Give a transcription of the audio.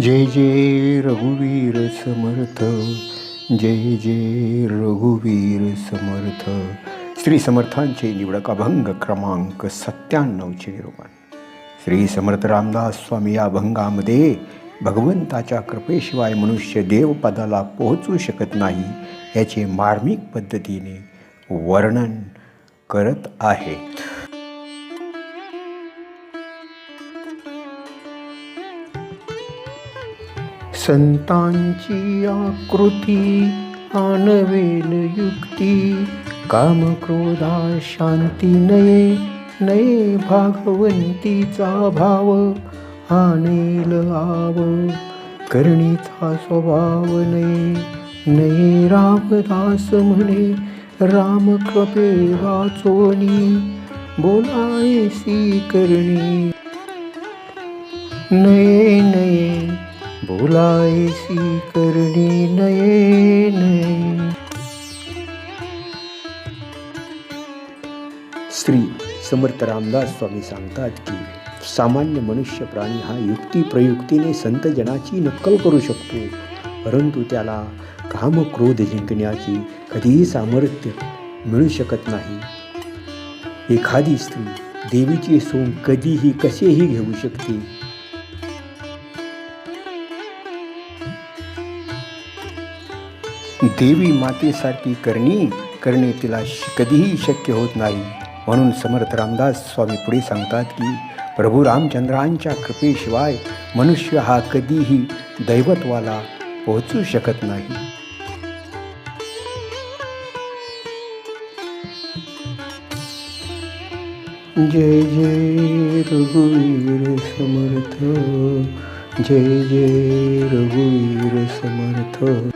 जय जय रघुवीर समर्थ जय जय रघुवीर समर्थ. श्री समर्थांचे निवडक अभंग क्रमांक सत्त्याण्णवचे निरूपण श्री समर्थ रामदास स्वामी या अभंगामध्ये भगवंताच्या कृपेशिवाय मनुष्य देवपदाला पोहोचू शकत नाही याचे मार्मिक पद्धतीने वर्णन करत आहेत संतांची आकृती आणवेल युक्ती कामक्रोधा शांती नये नये भागवंतीचा भाव आणेल आव करणीचा स्वभाव नये. नये रामदास म्हणे राम कृपे वाचोनी बोलायसी करणी. नये नये बोलायसी करणी नये नये. श्री समर्थ रामदास स्वामी सांगतात की सामान्य मनुष्य प्राणी हा युक्ती प्रयुक्तीने संतजनाची नक्कल करू शकतो परंतु त्याला काम क्रोध जिंकण्याची कधीही सामर्थ्य मिळू शकत नाही. एखादी स्त्री देवीची सोंग कधीही कसेही घेऊ शकते देवी मातेसारखी करणी करणे तिला श- कधीही शक्य होत नाही. म्हणून समर्थ रामदास स्वामी पुढे सांगतात की प्रभू रामचंद्रांच्या कृपेशिवाय मनुष्य हा कधीही दैवत्वाला पोहोचू शकत नाही. जय जय रघुवीर समर्थ जय जय रघुवीर समर्थ.